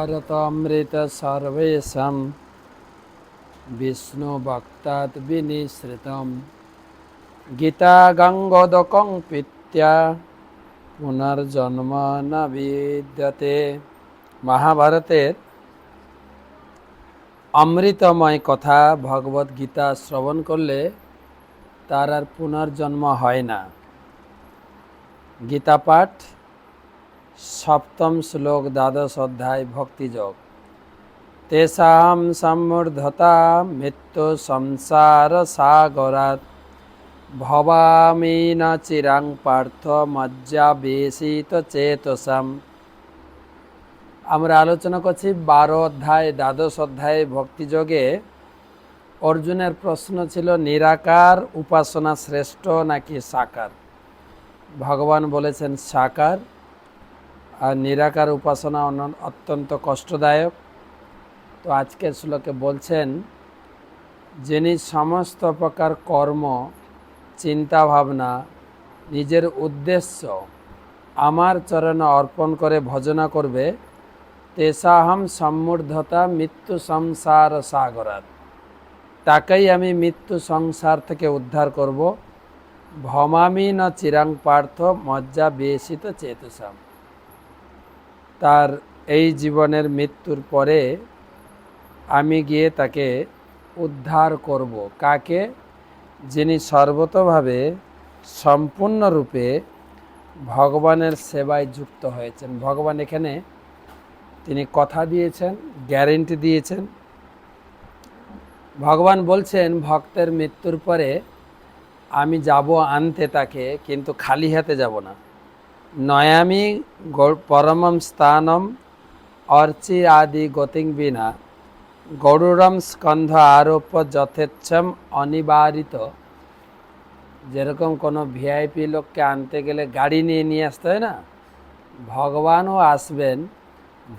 महाभारतामृत सर्वेशं विष्णुभक्तात् विनिश्रितं গীতা গঙ্গোদকং পিত্যা পুনর্জন্ম ন বিদ্যতে মহাভারতের অমৃতময় কথা ভগবত গীতা শ্রবণ করলে তার আর পুনর্জন্ম হয় না গীতা পাঠ সপ্তম শ্লোক দ্বাদশ অধ্যায় ভক্তিযোগ তেষাম সম্মূর্ধতা মৃত্যু সংসার সাগরাত ভবামি ন চিরাং পার্থ মজ্জাবেশিত চেতসাম। আমরা আলোচনা করছি বারো অধ্যায় দ্বাদশ অধ্যায় ভক্তিযোগে অর্জুনের প্রশ্ন ছিল, নিরাকার উপাসনা শ্রেষ্ঠ নাকি সাকার? ভগবান বলেছেন, সাকার। আর নিরাকার উপাসনা অত্যন্ত কষ্টদায়ক। তো আজকের শ্লোকে বলছেন, যিনি সমস্ত প্রকার কর্ম চিন্তা ভাবনা নিজের উদ্দেশ্য আমার চরণে অর্পণ করে ভজনা করবে তেসাহম সম্মূর্ধতা মৃত্যু সংসার সাগরাত তাকেই আমি মৃত্যু সংসার থেকে উদ্ধার করব। ভমামি ন চিরাং পার্থ মজ্জা বেশিত চেতসাম। তার এই জীবনের মৃত্যুর পরে আমি গিয়ে তাকে উদ্ধার করব। কাকে? যিনি সর্বতভাবে সম্পূর্ণরূপে ভগবানের সেবায় যুক্ত হয়েছেন। ভগবান এখানে তিনি কথা দিয়েছেন, গ্যারেন্টি দিয়েছেন। ভগবান বলছেন, ভক্তের মৃত্যুর পরে আমি যাব আনতে তাকে, কিন্তু খালি হাতে যাব না। নয়ামি পরমম স্থানম অর্চি আদি গতিং বিনা। গৌরম স্কন্ধ আরোপ যথেচ্ছম অনিবারিত। যেরকম কোনো ভিআইপি লোককে আনতে গেলে গাড়ি নিয়ে নিয়ে আসতে হয় না? ভগবানও আসবেন,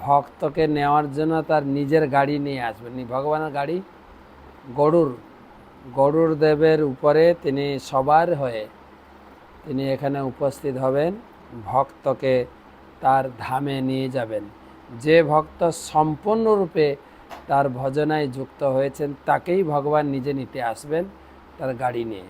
ভক্তকে নেওয়ার জন্য তার নিজের গাড়ি নিয়ে আসবেন। ভগবানের গাড়ি? গরুর। গরুর দেবের উপরে তিনি সবার হয়ে তিনি এখানে উপস্থিত হবেন। ভক্তকে তার ধামে নিয়ে যাবেন। যে ভক্ত সম্পূর্ণরূপে তার ভজনায় যুক্ত হয়েছেন, তাকেই ভগবান নিজে নিতে আসবেন, তার গাড়ি নিয়ে।